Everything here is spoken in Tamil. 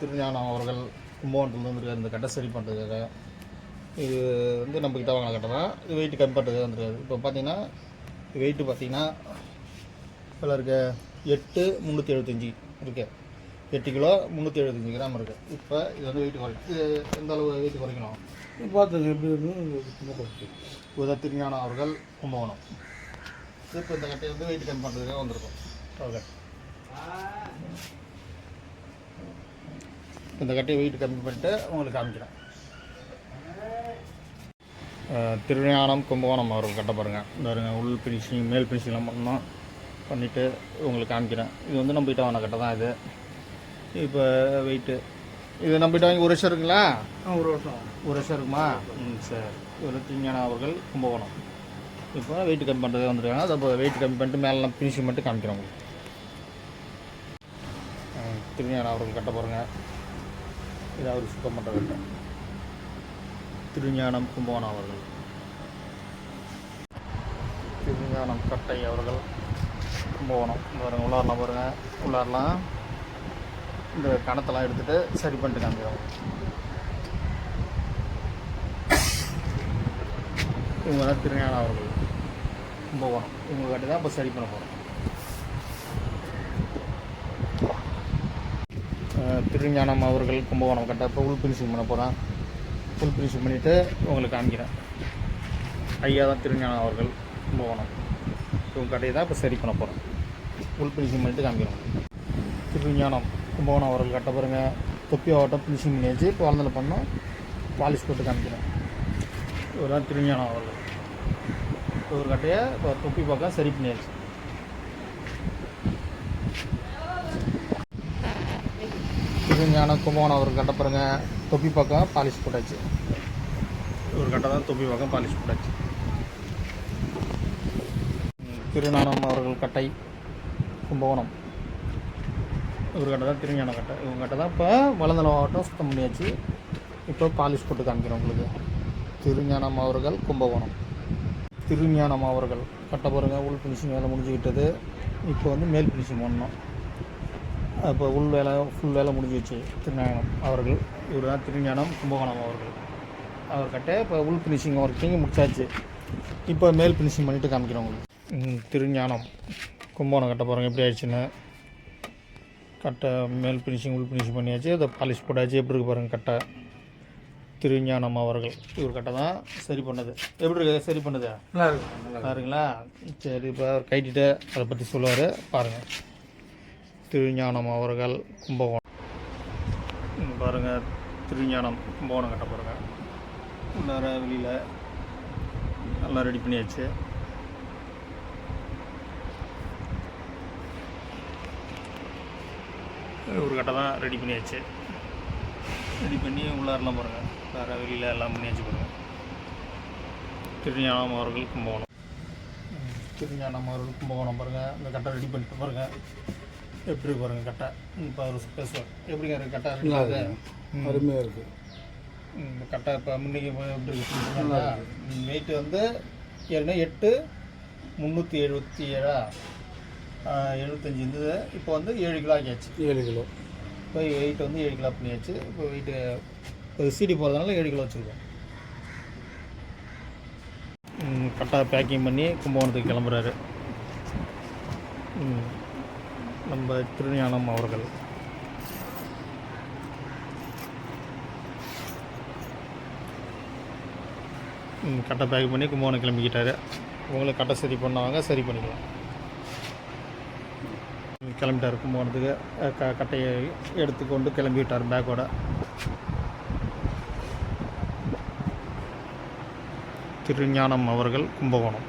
திருஞானம் அவர்கள் கும்பகோணத்துலேருந்து வந்துருக்காரு. இந்த கட்டை சரி பண்ணுறதுக்காக இது வந்து நம்ம கிட்ட வாங்கின கட்டை தான். இது வெயிட் கம்மி பண்ணுறதுக்காக வந்துருக்காரு. இப்போ பார்த்தீங்கன்னா வெயிட்டு பார்த்தீங்கன்னா இவ்வளோ இருக்க எட்டு முந்நூற்றி எழுபத்தஞ்சி இருக்கு. எட்டு கிலோ முந்நூற்றி எழுபத்தஞ்சி கிராம் இருக்குது இப்போ இது வந்து வெயிட் குறை இது எந்த அளவு வெயிட் குறைக்கணும்? பார்த்துங்க எப்படி இருக்குன்னு உதா திருஞானம் அவர்கள் கும்பகோணம். இப்போ இந்த கட்டையை வந்து வெயிட் கம்மி பண்ணுறதுக்காக வந்திருக்கோம். ஓகே இந்த கட்டையை வெயிட் கம்மி பண்ணிட்டு உங்களுக்கு காமிக்கிறேன். திருஞானம் கும்பகோணம் அவர்கள் கட்ட பாருங்கள் இந்த பாருங்க உள் ஃபினிஷிங் மேல் ஃபினிஷிங்லாம் பண்ணோம் பண்ணிவிட்டு உங்களுக்கு காமிக்கிறேன். இது வந்து நம்ம கிட்ட வாங்கின கட்டை தான் இது. இப்போ வெயிட்டு இது நம்ம கிட்ட வாங்கி ஒரு வருஷம் இருக்குங்களா? ஒரு வருஷம். ஒரு வருஷம் இருக்குமா? ம் சரி. ஒரு திருஞானம் அவர்கள் கும்பகோணம். இப்போ வெயிட் கம்மி பண்ணுறதே வந்துருக்காங்க. அதை இப்போ வெயிட் கம்மி பண்ணிட்டு மேலெலாம் ஃபினிஷிங் மட்டும் காமிக்கிறோம் உங்களுக்கு. ம், திருஞானம் அவர்கள் கட்ட பாருங்க. ஏதாவது அவர் சுத்தம் பண்ணுற கட்டை திருஞானம் கும்பகோணம் அவர்கள். திருஞானம் கட்டை அவர்கள். கும்பகோணம். பாருங்கள் உள்ளாரலாம் பாருங்கள் உள்ளாரலாம் இந்த கணத்தெல்லாம் எடுத்துகிட்டு சரி பண்ணிட்டு காமிக்கிறோம் இவங்க. தான் திருஞானம் அவர்கள். கும்பகோணம். இவங்க கட்டி தான் இப்போ சரி பண்ண போகிறோம் திருஞானம் அவர்கள் கும்பகோணம் கட்ட இப்போ உள் பினிஷிங் பண்ண போகிறேன் ஃபுல் பினிஷிங் பண்ணிவிட்டு உங்களுக்கு காமிக்கிறேன். ஐயா தான் திருஞானம் அவர்கள் கும்பகோணம். இவங்க கட்டையை தான் இப்போ சரி பண்ண போகிறேன் உள் பினிஷிங் பண்ணிவிட்டு காமிக்கிறோம் திருஞானம் கும்பகோணம் அவர்கள் கட்ட பாருங்கள் தொப்பி ஆட்டம் பிரிசிங் பண்ணி வச்சு இப்போ வளர்ந்தல பண்ணோம். பாலிஷ் போட்டு காமிக்கிறேன். இவர் தான் திருஞானம் அவர்கள். ஒரு கட்டையை இப்போ தொப்பி பார்க்க சரி பண்ணியாச்சு. திருஞானம் கும்பகோணம் அவர் கட்ட பாருங்க. தொப்பி பக்கம் பாலிஷ் போட்டாச்சு. ஒரு கட்டை தான் தொப்பி பக்கம் பாலிஷ் போட்டாச்சு. ம், திருஞானம் அவர்கள் கட்டை கும்பகோணம். இவர் கட்டை தான் திருஞானம் கட்டை. இவங்க கட்டை தான் இப்போ வளர்ந்தல மாவட்டம் சுத்தம் பண்ணியாச்சு. இப்போ பாலிஷ் போட்டு காமிக்கிறோம் உங்களுக்கு. திருஞானம் அவர்கள் கும்பகோணம். திருஞானம் அவர்கள் கட்ட பாருங்க. உள் ஃபினிஷிங் வேலை முடிஞ்சுக்கிட்டது. இப்போ வந்து மேல் ஃபினிஷிங் பண்ணணும். இப்போ உள் வேலை ஃபுல் வேலை முடிஞ்சிச்சு திருஞானம் அவர்கள் இவர் தான் திருஞானம் கும்பகோணம் அவர்கள். அவர்கிட்ட இப்போ உள் ஃபினிஷிங் ஒர்க்கிங் முடிச்சாச்சு. இப்போ மேல் ஃபினிஷிங் பண்ணிவிட்டு காமிக்கிறோம் உங்களுக்கு. திருஞானம். கும்பகோணம் கட்ட பாருங்க எப்படி ஆயிடுச்சுன்னு? கட்டை மேல் ஃபினிஷிங் உள் ஃபினிஷிங் பண்ணியாச்சு. அதை பாலிஷ் போட்டாச்சு. எப்படி இருக்கு பாருங்கள் கட்டை. திருஞானம் அவர்கள். இவர் கட்டை தான் சரி பண்ணது. எப்படி இருக்கு? சரி பண்ணது? நல்லா இருக்கு. நல்லா பாருங்களா சரி இப்போ அவர் கைட்டிட்டு அதை பற்றி சொல்லுவார். பாருங்கள் திருஞானம் அவர்கள் கும்பகோணம். ம், பாருங்க திருஞானம் கும்பகோணம் கட்ட பாருங்க உள்ளார வெளியில் நல்லா ரெடி பண்ணியாச்சு. ஒரு கட்டை தான் ரெடி பண்ணியாச்சு. ரெடி பண்ணி உள்ளாரெலாம் பாருங்கள் வேறு வெளியில் எல்லாம் பண்ணியாச்சு பாருங்கள் திருஞானம் அவர்கள் கும்பகோணம். திருஞானம் அவர்கள் கும்பகோணம் பாருங்கள் இந்த கட்டை ரெடி பண்ணிட்டு பாருங்கள் எப்படி பாருங்கள் கட்டை. இப்போ அவர் பேசுவார். எப்படிங்க இருக்கு கட்டை? ரெடி நல்லா ஆகுது? இருக்கு. அருமையாக இருக்குது கட்டை இப்போ முன்னைக்கு எப்படி இருக்கு? வெயிட் வந்து ஏற்கனவே எட்டு முந்நூற்றி எழுபத்தி ஏழா? எழுபத்தஞ்சி இருந்தது. இப்போ வந்து ஏழு கிலோ ஆக்கியாச்சு. ஏழு கிலோ. இப்போ வெயிட் வந்து ஏழு கிலோ பண்ணியாச்சு. இப்போ வெயிட்டு இப்போ சிடி போகிறதுனால ஏழு கிலோ வச்சுருக்கோம். கரெக்டாக பேக்கிங் பண்ணி கும்பகோணத்துக்கு கிளம்புறாரு. ம், நம்ம திருஞானம் அவர்கள். கட்டை பேக் பண்ணி கும்பகோணம் கிளம்பிக்கிட்டாரு. உங்களுக்கு கட்டை சரி பண்ணவங்க சரி பண்ணிக்கலாம். கிளம்பிட்டார் கிளம்பிட்டாரு கும்பகோணத்துக்கு. க கட்டையை எடுத்துக்கொண்டு கிளம்பி விட்டார் பேக்கோட திருஞானம் அவர்கள் கும்பகோணம்.